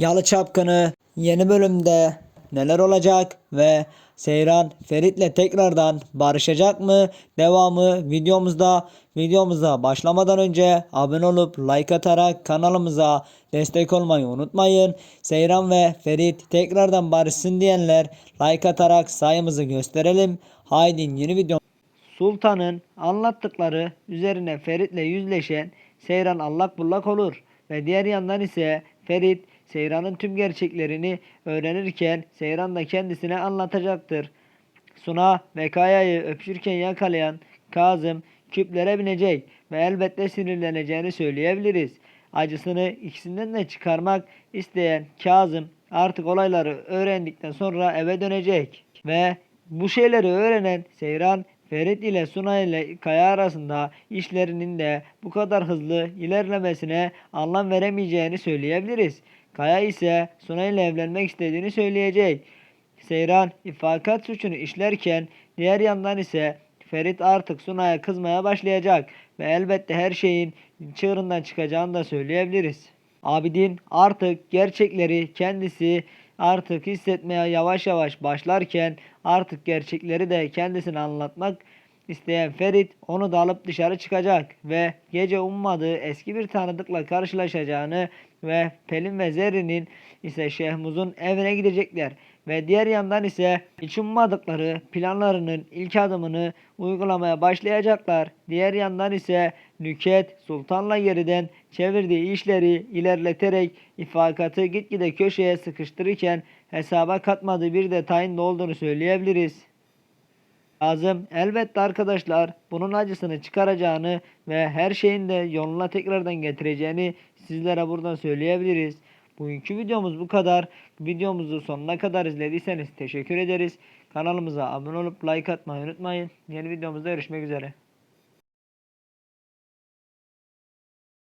Yalı Çapkını yeni bölümde neler olacak ve Seyran Ferit'le tekrardan barışacak mı? Devamı videomuzda. Videomuza başlamadan önce abone olup like atarak kanalımıza destek olmayı unutmayın. Seyran ve Ferit tekrardan barışsın diyenler like atarak sayımızı gösterelim. Haydi yeni video Sultan'ın anlattıkları üzerine Ferit'le yüzleşen Seyran allak bullak olur ve diğer yandan ise Ferit Seyran'ın tüm gerçeklerini öğrenirken Seyran da kendisine anlatacaktır. Suna ve Kaya'yı öpüşürken yakalayan Kazım küplere binecek ve elbette sinirleneceğini söyleyebiliriz. Acısını ikisinden de çıkarmak isteyen Kazım artık olayları öğrendikten sonra eve dönecek ve bu şeyleri öğrenen Seyran Ferit ile Suna ile Kaya arasında işlerinin de bu kadar hızlı ilerlemesine anlam veremeyeceğini söyleyebiliriz. Kaya ise Suna ile evlenmek istediğini söyleyecek. Seyran ifakat suçunu işlerken diğer yandan ise Ferit artık Suna'ya kızmaya başlayacak ve elbette her şeyin çığırından çıkacağını da söyleyebiliriz. Abidin artık gerçekleri kendisi artık hissetmeye yavaş yavaş başlarken artık gerçekleri de kendisine anlatmak isteyen Ferit onu da alıp dışarı çıkacak ve gece ummadığı eski bir tanıdıkla karşılaşacağını ve Pelin ve Zerrin'in ise Şehmuz'un evine gidecekler ve diğer yandan ise hiç ummadıkları planlarının ilk adımını uygulamaya başlayacaklar. Diğer yandan ise Nüket Sultan'la geriden çevirdiği işleri ilerleterek ifakatı gitgide köşeye sıkıştırırken hesaba katmadığı bir detayın da olduğunu söyleyebiliriz. Kazım elbette arkadaşlar bunun acısını çıkaracağını ve her şeyin de yoluna tekrardan getireceğini sizlere buradan söyleyebiliriz. Bugünkü videomuz bu kadar. Videomuzu sonuna kadar izlediyseniz teşekkür ederiz. Kanalımıza abone olup like atmayı unutmayın. Yeni videomuzda görüşmek üzere.